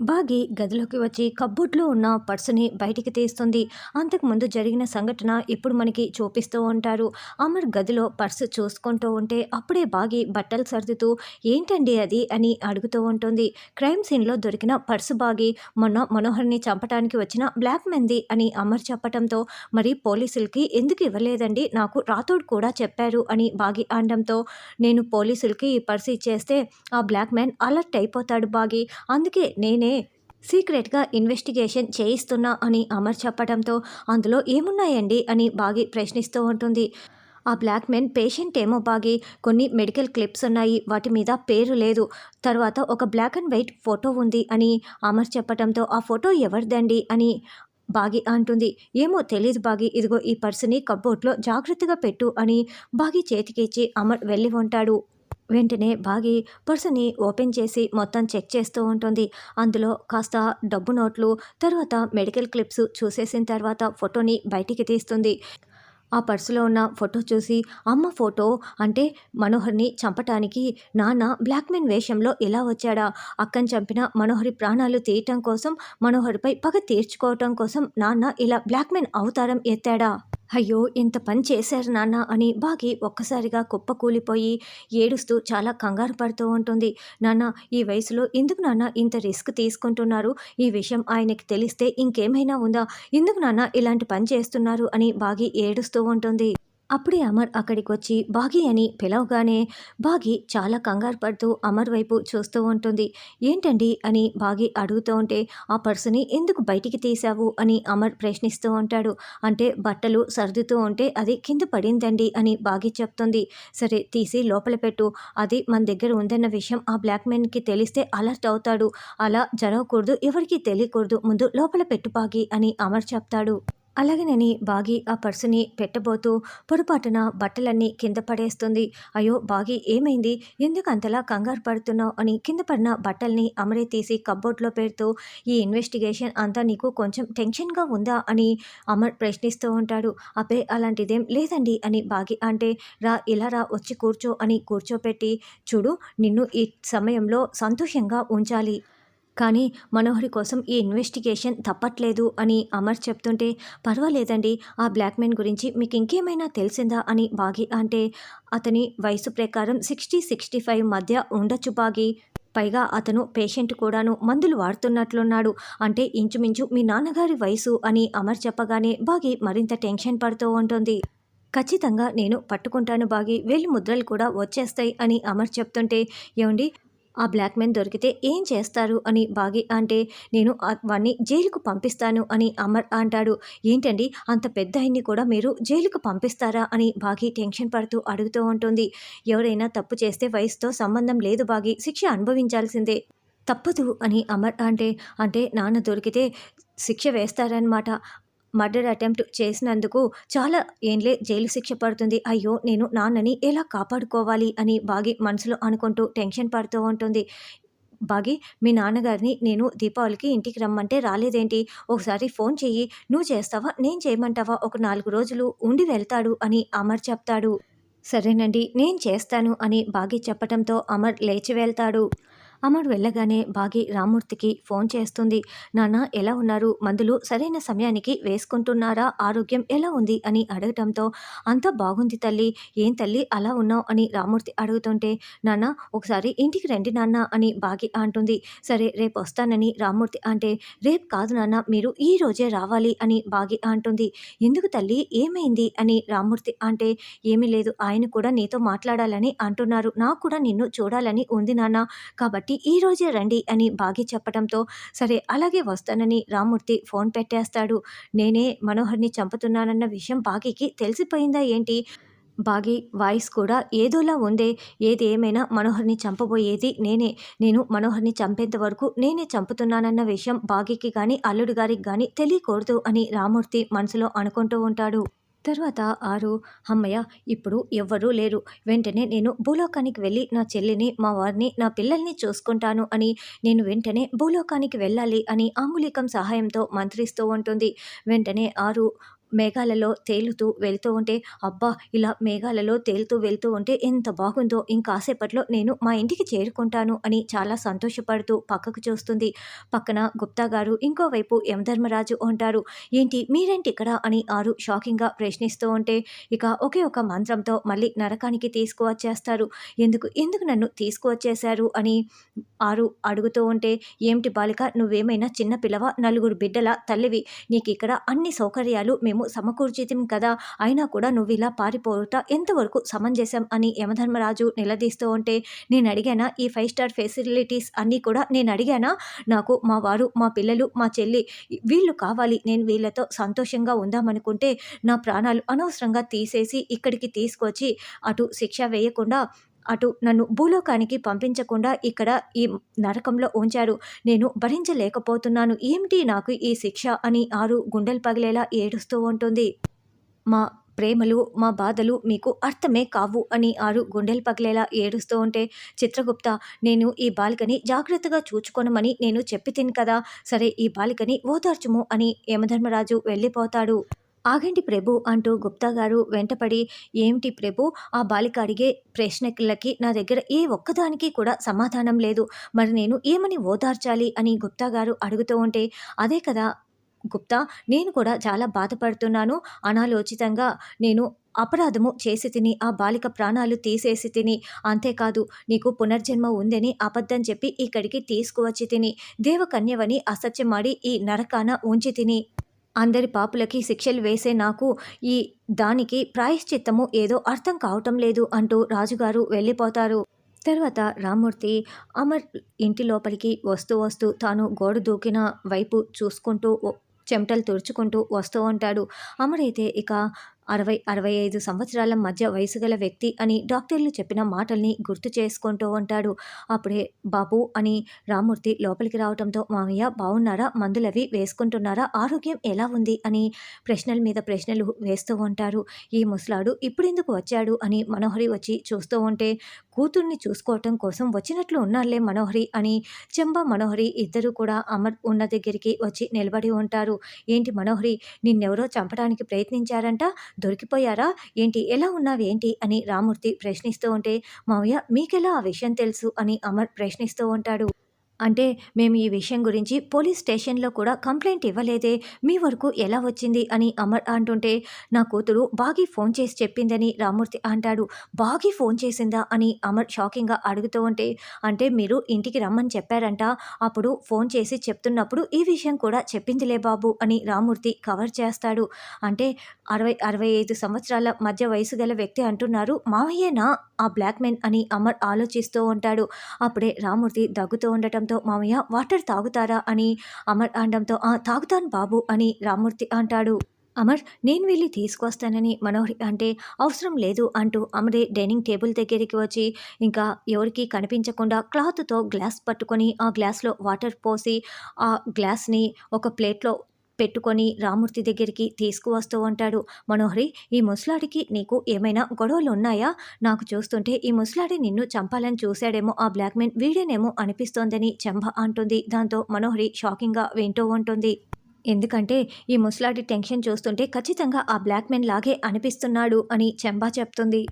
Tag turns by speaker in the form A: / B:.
A: బాగి గదిలోకి వచ్చి కబ్బోర్డ్లో ఉన్న పర్సుని బయటికి తీస్తుంది. అంతకుముందు జరిగిన సంఘటన ఇప్పుడు మనకి చూపిస్తూ ఉంటారు. అమర్ గదిలో పర్సు చూసుకుంటూ ఉంటే అప్పుడే బాగి బట్టలు సర్దుతూ ఏంటండి అది? అని అడుగుతూ ఉంటుంది. క్రైమ్ సీన్లో దొరికిన పర్సు బాగి మొన్న మనోహర్ని చంపడానికి వచ్చిన బ్లాక్ మెన్ది అని అమర్ చెప్పడంతో మరి పోలీసులకి ఎందుకు ఇవ్వలేదండి? నాకు రాతోడు కూడా చెప్పారు అని బాగి అనడంతో నేను పోలీసులకి ఈ పర్సు ఇచ్చేస్తే ఆ బ్లాక్ మ్యాన్ అలర్ట్ అయిపోతాడు బాగి. అందుకే నేను సీక్రెట్గా ఇన్వెస్టిగేషన్ చేయిస్తున్నా అని అమర్ చెప్పడంతో అందులో ఏమున్నాయండి అని బాగి ప్రశ్నిస్తూ ఉంటుంది. ఆ బ్లాక్ మెన్ పేషెంట్ ఏమో బాగి కొన్ని మెడికల్ క్లిప్స్ ఉన్నాయి వాటి మీద పేరు లేదు. తర్వాత ఒక బ్లాక్ అండ్ వైట్ ఫోటో ఉంది అని అమర్ చెప్పడంతో ఆ ఫోటో ఎవరిదండి అని బాగి అంటుంది. ఏమో తెలియదు బాగి ఇదిగో ఈ పర్సుని కబ్బోర్డ్లో జాగ్రత్తగా పెట్టు అని బాగి చేతికిచ్చి అమర్ వెళ్ళి ఉంటాడు. వెంటనే బాగి పర్సుని ఓపెన్ చేసి మొత్తం చెక్ చేస్తూ ఉంటుంది. అందులో కాస్త డబ్బు నోట్లు తర్వాత మెడికల్ క్లిప్స్ చూసేసిన తర్వాత ఫోటోని బయటికి తీస్తుంది. ఆ పర్సులో ఉన్న ఫోటో చూసి అమ్మ ఫోటో అంటే మనోహర్ని చంపటానికి నాన్న బ్లాక్మెన్ వేషంలో ఇలా వచ్చాడా? అక్కను చంపిన మనోహరి ప్రాణాలు తీయటం కోసం మనోహరిపై పగ తీర్చుకోవటం కోసం నాన్న ఇలా బ్లాక్మెన్ అవతారం ఎత్తాడా? అయ్యో ఇంత పని చేశారు నాన్న అని బాగి ఒక్కసారిగా కుప్పకూలిపోయి ఏడుస్తూ చాలా కంగారు పడుతూ ఉంటుంది. నాన్న ఈ వయసులో ఎందుకు నాన్న ఇంత రిస్క్ తీసుకుంటున్నారు? ఈ విషయం ఆయనకి తెలిస్తే ఇంకేమైనా ఉందా? ఎందుకు నాన్న ఇలాంటి పని చేస్తున్నారు? అని బాగి ఏడుస్తూ ఉంటుంది. అప్పుడే అమర్ అక్కడికి వచ్చి బాగి అని పిలవగానే బాగి చాలా కంగారు పడుతూ అమర్ వైపు చూస్తూ ఉంటుంది. ఏంటండి? అని బాగి అడుగుతూ ఉంటే ఆ పర్సుని ఎందుకు బయటికి తీశావు? అని అమర్ ప్రశ్నిస్తూ ఉంటాడు. అంటే బట్టలు సర్దుతూ ఉంటే అది కింద పడిందండి అని బాగి చెప్తుంది. సరే తీసి లోపల పెట్టు. అది మన దగ్గర ఉందన్న విషయం ఆ బ్లాక్ మెన్కి తెలిస్తే అలర్ట్ అవుతాడు. అలా జరగకూడదు ఎవరికీ తెలియకూడదు. ముందు లోపల పెట్టు బాగి అని అమర్ చెప్తాడు. అలాగేనని బాగి ఆ పర్సుని పెట్టబోతూ పొరపాటున బట్టలన్నీ కింద పడేస్తుంది. అయ్యో బాగి ఏమైంది? ఎందుకు అంతలా కంగారు పడుతున్నావు అని కింద పడిన బట్టల్ని అమరే తీసి కబ్బోర్డ్లో పెడుతూ ఈ ఇన్వెస్టిగేషన్ అంతా నీకు కొంచెం టెన్షన్గా ఉందా అని అమర్ ప్రశ్నిస్తూ ఉంటాడు. అపే అలాంటిదేం లేదండి అని బాగి అంటే రా ఇలా రా వచ్చి కూర్చో అని కూర్చోపెట్టి చూడు నిన్ను ఈ సమయంలో సంతోషంగా ఉంచాలి. కానీ మనోహరి కోసం ఈ ఇన్వెస్టిగేషన్ తప్పట్లేదు అని అమర్ చెప్తుంటే పర్వాలేదండి ఆ బ్లాక్మెన్ గురించి మీకు ఇంకేమైనా తెలిసిందా అని బాగి అంటే అతని వయసు ప్రకారం సిక్స్టీ సిక్స్టీ ఫైవ్ మధ్య ఉండొచ్చు బాగి. పైగా అతను పేషెంట్ కూడాను మందులు వాడుతున్నట్లున్నాడు. అంటే ఇంచుమించు మీ నాన్నగారి వయసు అని అమర్ చెప్పగానే బాగి మరింత టెన్షన్ పడుతూ ఉంటుంది. ఖచ్చితంగా నేను పట్టుకుంటాను బాగి వెళ్ళి ముద్రలు కూడా వచ్చేస్తాయి అని అమర్ చెప్తుంటే ఏమండి ఆ బ్లాక్ మెన్ దొరికితే ఏం చేస్తారు అని బాగి అంటే నేను వాడిని వాణ్ణి జైలుకు పంపిస్తాను అని అమర్ అంటాడు. ఏంటండి? అంత పెద్ద ఆయన్ని కూడా మీరు జైలుకు పంపిస్తారా అని బాగి టెన్షన్ పడుతూ అడుగుతూ ఉంటుంది. ఎవరైనా తప్పు చేస్తే వయసుతో సంబంధం లేదు బాగి శిక్ష అనుభవించాల్సిందే. తప్పదు అని అమర్ అంటే అంటే నాన్న దొరికితే శిక్ష వేస్తారనమాట మర్డర్ అటెంప్ట్ చేసినందుకు చాలా ఏంలే జైలు శిక్ష పడుతుంది. అయ్యో నేను నాన్నని ఎలా కాపాడుకోవాలి అని బాగి మనసులో అనుకుంటూ టెన్షన్ పడుతూ ఉంటుంది. బాగి మీ నాన్నగారిని నేను దీపావళికి ఇంటికి రమ్మంటే రాలేదేంటి? ఒకసారి ఫోన్ చెయ్యి. నువ్వు చేస్తావా? నేను చేయమంటావా? ఒక నాలుగు రోజులు ఉండి వెళ్తాడు అని అమర్ చెప్తాడు. సరేనండి నేను చేస్తాను అని బాగి చెప్పటంతో అమర్ లేచి వెళ్తాడు. అమ్మడు వెళ్ళగానే బాగి రామ్మూర్తికి ఫోన్ చేస్తుంది. నాన్న ఎలా ఉన్నారు? మందులు సరైన సమయానికి వేసుకుంటున్నారా? ఆరోగ్యం ఎలా ఉంది? అని అడగటంతో అంతా బాగుంది తల్లి. ఏం తల్లి అలా ఉన్నావు? అని రామూర్తి అడుగుతుంటే నాన్న ఒకసారి ఇంటికి రండి నాన్న అని బాగి అంటుంది. సరే రేపు వస్తానని రామ్మూర్తి అంటే రేపు కాదు నాన్న మీరు ఈ రోజే రావాలి అని బాగి అంటుంది. ఎందుకు తల్లి ఏమైంది? అని రామ్మూర్తి అంటే ఏమీ లేదు ఆయన కూడా నీతో మాట్లాడాలని అంటున్నారు. నాకు కూడా నిన్ను చూడాలని ఉంది నాన్న. కాబట్టి ఈ రోజే రండి అని బాగి చెప్పడంతో సరే అలాగే వస్తానని రామూర్తి ఫోన్ పెట్టేస్తాడు. నేనే మనోహర్ని చంపుతున్నానన్న విషయం బాగికి తెలిసిపోయిందా ఏంటి? బాగి వాయిస్ కూడా ఏదోలా ఉందే. ఏది ఏమైనా మనోహర్ని చంపబోయేది నేనే. నేను మనోహర్ని చంపేంత వరకు నేనే చంపుతున్నానన్న విషయం బాగికి కానీ అల్లుడు గారికి కానీ తెలియకూడదు అని రామూర్తి మనసులో అనుకుంటూ ఉంటాడు. తర్వాత ఆరు అమ్మయ్య ఇప్పుడు ఎవ్వరూ లేరు. వెంటనే నేను భూలోకానికి వెళ్ళి నా చెల్లిని మా వారిని నా పిల్లల్ని చూసుకుంటాను అని నేను వెంటనే భూలోకానికి వెళ్ళాలి అని ఆంగులికం సహాయంతో మంత్రిస్తూ ఉంటుంది. వెంటనే ఆరు మేఘాలలో తేలుతూ వెళ్తూ ఉంటే అబ్బా! ఇలా మేఘాలలో తేలుతూ వెళ్తూ ఉంటే ఎంత బాగుందో! ఇంకాసేపట్లో నేను మా ఇంటికి చేరుకుంటాను అని చాలా సంతోషపడుతూ పక్కకు చూస్తుంది. పక్కన గుప్తా గారు ఇంకోవైపు యమధర్మరాజు ఉంటారు. ఏంటి మీరేంటి ఇక్కడ అని ఆరు షాకింగ్గా ప్రశ్నిస్తూ ఉంటే ఇక ఒకే ఒక మంత్రంతో మళ్ళీ నరకానికి తీసుకువచ్చేస్తారు. ఎందుకు ఎందుకు నన్ను తీసుకువచ్చేశారు? అని ఆరు అడుగుతూ ఉంటే ఏమిటి బాలిక నువ్వేమైనా చిన్న పిల్లవ? నలుగురు బిడ్డల? తల్లివి నీకు ఇక్కడ అన్ని సౌకర్యాలు మేము సమకూర్చితిం కదా? అయినా కూడా నువ్వు ఇలా పారిపోవుట ఎంతవరకు సమంజసం అని యమధర్మరాజు నిలదీస్తూ ఉంటే నేను అడిగానా ఈ ఫైవ్ స్టార్ ఫెసిలిటీస్ అన్నీ కూడా నేను అడిగానా నాకు మా వారు మా పిల్లలు మా చెల్లి వీళ్ళు కావాలి. నేను వీళ్ళతో సంతోషంగా ఉందామనుకుంటే నా ప్రాణాలు అనవసరంగా తీసేసి ఇక్కడికి తీసుకొచ్చి అటు శిక్ష వేయకుండా అటు నన్ను భూలోకానికి పంపించకుండా ఇక్కడ ఈ నరకంలో ఉంచారు. నేను భరించలేకపోతున్నాను. ఏమిటి నాకు ఈ శిక్ష? అని ఆరు గుండెలు పగిలేలా ఏడుస్తూ ఉంటుంది. మా ప్రేమలు మా బాధలు మీకు అర్థమే కావు అని ఆరు గుండెలు పగిలేలా ఏడుస్తూ ఉంటే చిత్రగుప్త నేను ఈ బాలికని జాగ్రత్తగా చూచుకొనమని నేను చెప్పి తిని కదా సరే ఈ బాలికని ఓదార్చుము అని యమధర్మరాజు వెళ్ళిపోతాడు. ఆగండి ప్రభు అంటూ గుప్తా గారు వెంటపడి ఏమిటి ప్రభు? ఆ బాలిక అడిగే ప్రశ్నలకి నా దగ్గర ఏ ఒక్కదానికి కూడా సమాధానం లేదు. మరి నేను ఏమని ఓదార్చాలి? అని గుప్తా గారు అడుగుతూ ఉంటే అదే కదా గుప్తా నేను కూడా చాలా బాధపడుతున్నాను. అనాలోచితంగా నేను అపరాధము చేసి తిని ఆ బాలిక ప్రాణాలు తీసేసి తిని అంతేకాదు నీకు పునర్జన్మ ఉందని అబద్ధం చెప్పి ఇక్కడికి తీసుకువచ్చి తిని దేవకన్యవని అసత్యమాడి ఈ నరకాన ఉంచి తిని. అందరి పాపులకి శిక్షలు వేసే నాకు ఈ దానికి ప్రాయశ్చిత్తము ఏదో అర్థం కావటం లేదు అంటూ రాజుగారు వెళ్ళిపోతారు. తర్వాత రామ్మూర్తి అమర్ ఇంటి లోపలికి వస్తూ వస్తూ తాను గోడ దూకిన వైపు చూసుకుంటూ చెమటలు తుడుచుకుంటూ వస్తూ ఉంటాడు. అమరైతే ఇక అరవై అరవై ఐదు సంవత్సరాల మధ్య వయసు గల వ్యక్తి అని డాక్టర్లు చెప్పిన మాటల్ని గుర్తు చేసుకుంటూ ఉంటాడు. అప్పుడే బాబు అని రామూర్తి లోపలికి రావడంతో మామయ్య బాగున్నారా మందులవి వేసుకుంటున్నారా? ఆరోగ్యం ఎలా ఉంది? అని ప్రశ్నల మీద ప్రశ్నలు వేస్తూ ఉంటారు. ఈ ముసలాడు ఇప్పుడెందుకు వచ్చాడు? అని మనోహరి వచ్చి చూస్తూ ఉంటే కూతుర్ని చూసుకోవటం కోసం వచ్చినట్లు ఉన్నారులే మనోహరి అని చెంబా మనోహరి ఇద్దరు కూడా అమర్ ఉన్న దగ్గరికి వచ్చి నిలబడి ఉంటారు. ఏంటి మనోహరి నిన్నెవరో చంపడానికి ప్రయత్నించారంట? దొరికిపోయారా? ఏంటి? ఎలా ఉన్నావేంటి? అని రామూర్తి ప్రశ్నిస్తూ ఉంటే మావయ్య మీకెలా ఆ విషయం తెలుసు? అని అమర్ ప్రశ్నిస్తూ ఉంటాడు. అంటే మేము ఈ విషయం గురించి పోలీస్ స్టేషన్లో కూడా కంప్లైంట్ ఇవ్వలేదే మీ వరకు ఎలా వచ్చింది అని అమర్ అంటుంటే నా కూతురు బాగి ఫోన్ చేసి చెప్పిందని రామూర్తి అంటాడు. బాగి ఫోన్ చేసిందా అని అమర్ షాకింగ్గా అడుగుతూ ఉంటే అంటే మీరు ఇంటికి రమ్మని చెప్పారంట. అప్పుడు ఫోన్ చేసి చెప్తున్నప్పుడు ఈ విషయం కూడా చెప్పిందిలే బాబు అని రామూర్తి కవర్ చేస్తాడు. అంటే అరవై అరవై ఐదు సంవత్సరాల మధ్య వయసు గల వ్యక్తి అంటున్నారు మావయ్యేనా ఆ బ్లాక్ మెన్ అని అమర్ ఆలోచిస్తూ ఉంటాడు. అప్పుడే రామూర్తి దగ్గుతూ ఉండటం అనడంతో మామయ్య వాటర్ తాగుతారా అని అమర్ అనడంతో తాగుతాను బాబు అని రామూర్తి అంటాడు. అమర్ నేను వెళ్ళి తీసుకొస్తానని మనోహరి అంటే అవసరం లేదు అంటూ అమరే డైనింగ్ టేబుల్ దగ్గరికి వచ్చి ఇంకా ఎవరికి కనిపించకుండా క్లాత్తో గ్లాస్ పట్టుకొని ఆ గ్లాస్లో వాటర్ పోసి ఆ గ్లాస్ని ఒక ప్లేట్లో పెట్టుకొని రామూర్తి దగ్గరికి తీసుకువస్తూ ఉంటాడు. మనోహరి ఈ ముసలాడికి నీకు ఏమైనా గొడవలు ఉన్నాయా నాకు చూస్తుంటే ఈ ముసలాడి నిన్ను చంపాలని చూశాడేమో ఆ బ్లాక్మెన్ వీడేనేమో అనిపిస్తోందని చెంబ అంటుంది. దాంతో మనోహరి షాకింగ్గా వింటూ ఉంటుంది. ఎందుకంటే ఈ ముసలాడి టెన్షన్ చూస్తుంటే ఖచ్చితంగా ఆ బ్లాక్మెన్ లాగే అనిపిస్తున్నాడు అని చెంబా చెప్తుంది.